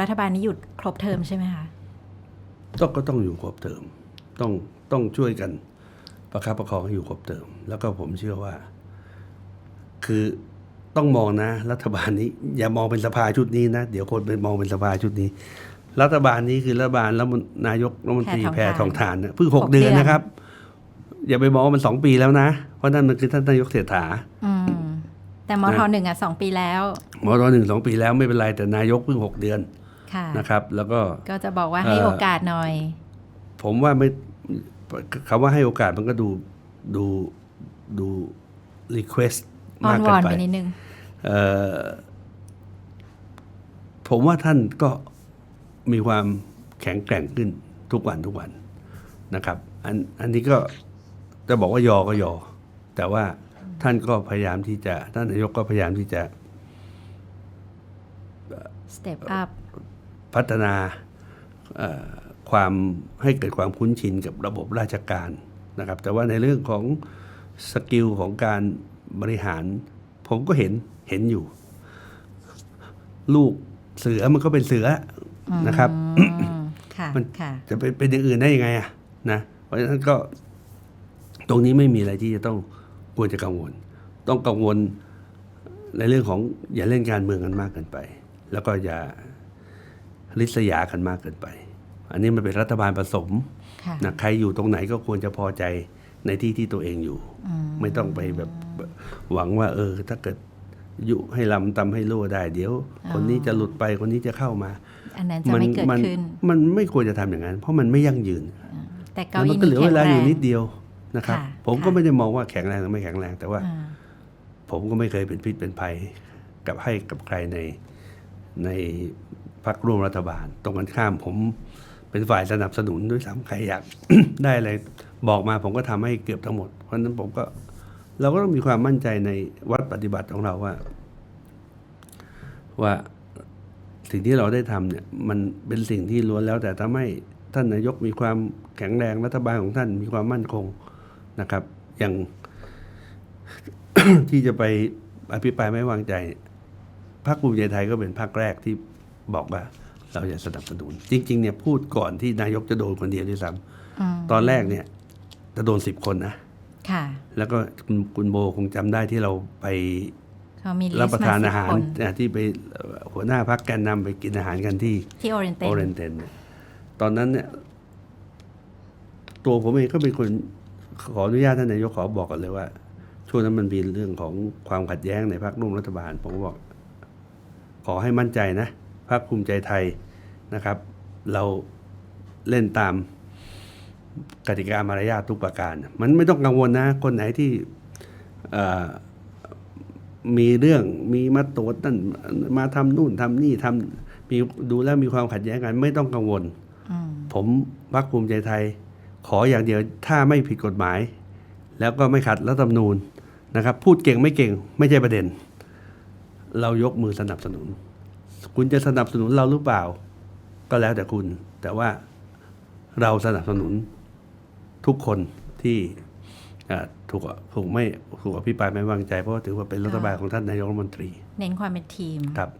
รัฐบาลนี้หยุดครบเทอมใช่ไหมคะต้องก็ต้องอยู่ครบเทอมต้องต้องช่วยกันประคับประคองให้อยู่ครบเทอมแล้วก็ผมเชื่อว่า คือต้องมองนะ รัฐบาลนี้ อย่ามองเป็นสภาชุดนี้นะ เดี๋ยวคนไปมองเป็นสภาชุดนี้ รัฐบาลนี้คือรัฐบาลแล้วนายกรัฐมนตรีแพแพททอองงทาทานนเนี่ยเพิ่งหกหกเดือนเดือนนะครับ อย่าไปมองว่ามันสองปีแล้วนะ เพราะนั่นมันคือท่านนายกเศรษฐาอืมแต่มทหนึ่งอะสองปีแล้วมตหนึ่งสองปีแล้วไม่เป็นไรแต่นายกเพิ่งหกเดือนค่ะ นะครับ แล้วก็ก็จะบอกว่าให้เอ่อโอกาสหน่อย ผมว่าไม่คำว่าให้โอกาสมันก็ดูดูดูรีเควสอ้อมากนวเกิอนนไปไปนิดนึงเอ่อผมว่าท่านก็มีความแข็งแกร่งขึ้นทุกวันทุกวันนะครับ อันอันนี้ก็จะบอกว่ายอก็ยอ แต่ว่าท่านก็พยายามที่จะ ท่านนายกก็พยายามที่จะ step up พัฒนาเอ่อความให้เกิดความคุ้นชินกับระบบราชการนะครับ แต่ว่าในเรื่องของสกิลของการบริหาร ผมก็เห็นเห็นอยู่ ลูกเสือมันก็เป็นเสือนะครับอืมค่ะมันค่ะจะไปเป็นอย่างอื่นได้ยังไงอะนะเพราะฉะนั้นก็ตรงนี้ไม่มีอะไรที่จะต้องควรจะกังวล ต้องกังวลในเรื่องของอย่าเล่นการเมืองกันมากเกินไป แล้วก็อย่า ริษยากันมากเกินไป อันนี้มันเป็นรัฐบาลผสมค่ะนะใครอยู่ตรงไหนก็ควรจะพอใจในที่ที่ตัวเองอยู่ ไม่ต้องไปแบบหวังว่า เออ ถ้าเกิดยุให้ลำตำให้รั่วได้ เดี๋ยว คนนี้จะหลุดไปคนนี้จะเข้ามาอันนั้นจะไม่เกิดมัขึ้นมันไม่ควรจะทำอย่างนั้น เพราะมันไม่ยั่งยืน แต่เก้าแล้วมัอี้นก็เหลือเวลาอยู่นิดแข็งแรงเดียวนะครับค่ะผมก็ค่ะไม่ได้มองว่าแข็งแรงหรือไม่แข็งแรง แต่ว่าอ่า ผมก็ไม่เคยเป็นพิษเป็นภัย กับให้กับใครในใน พรรคร่วมรัฐบาล ตรงกันข้ามผมเป็นฝ่ายสนับสนุนด้วยซ้ำใครอยากได้อะไรบอกมาผมก็ทำให้เกือบทั้งหมด เพราะฉะนั้นผมก็เราก็ต้องมีความมั่นใจในวัดปฏิบัติของเราว่า ว่าสิ่งที่เราได้ทำเนี่ยมันเป็นสิ่งที่ล้วนแล้ว แต่ทำให้ท่านนายกมีความแข็งแรงรัฐบาลของท่านมีความมั่นคงนะครับ อย่างที่จะไปอภิปรายไม่วางใจพรรคภูมิใจไทยก็เป็นพรรคแรกที่ บอกว่าเราจะสนับสนุน จริง ๆ เนี่ยพูดก่อนที่นายกจะโดนคนเดียวด้วยซ้อืมำตอนแรกเนี่ย จะโดนสิบคนนะค่ะแล้วก็คุณคุณโบคงจำได้ที่เราไปเขามีลิรับสประต์ทานมาสิอาบหารคนอะที่ไปเอ่อหัวหน้าพักแกนนำไปกินอาหารกันที่ที่โอเรนเตนโอเรนเตนเนี่ยตอนนั้นเนี่ยตัวผมเองก็เป็นคนขออนุญาตท่านนายกขอบอกกันเลยว่าช่วงนั้นมันมีเรื่องของความขัดแย้งในพรรคร่วมรัฐบาล ผมก็บอก ขอให้มั่นใจนะ พรรคภูมิใจไทยนะครับ เราเล่นตามกติกามารยาททุกประการ มันไม่ต้องกังวลนะ คนไหนที่มีเรื่องมีมาตรวจนั่นมาทำนู่นทำนี่ทำมีดูแล้วมีความขัดแย้งกัน ไม่ต้องกังวล ผมพรรคภูมิใจไทย ขออย่างเดียวถ้าไม่ผิดกฎหมาย แล้วก็ไม่ขัดรัฐธรรมนูญนะครับ พูดเก่งไม่เก่งไม่ใช่ประเด็น เรายกมือสนับสนุน คุณจะสนับสนุนเราหรือเปล่า ก็แล้วแต่คุณ แต่ว่าเราสนับสนุนทุกคนที่เอ่อถูกถูกไม่ถูกอภิปรายไม่วางใจเพราะว่าถือว่าเป็นรัฐบาลของท่านนายกรัฐมนตรี เน้นความเป็นทีมครับ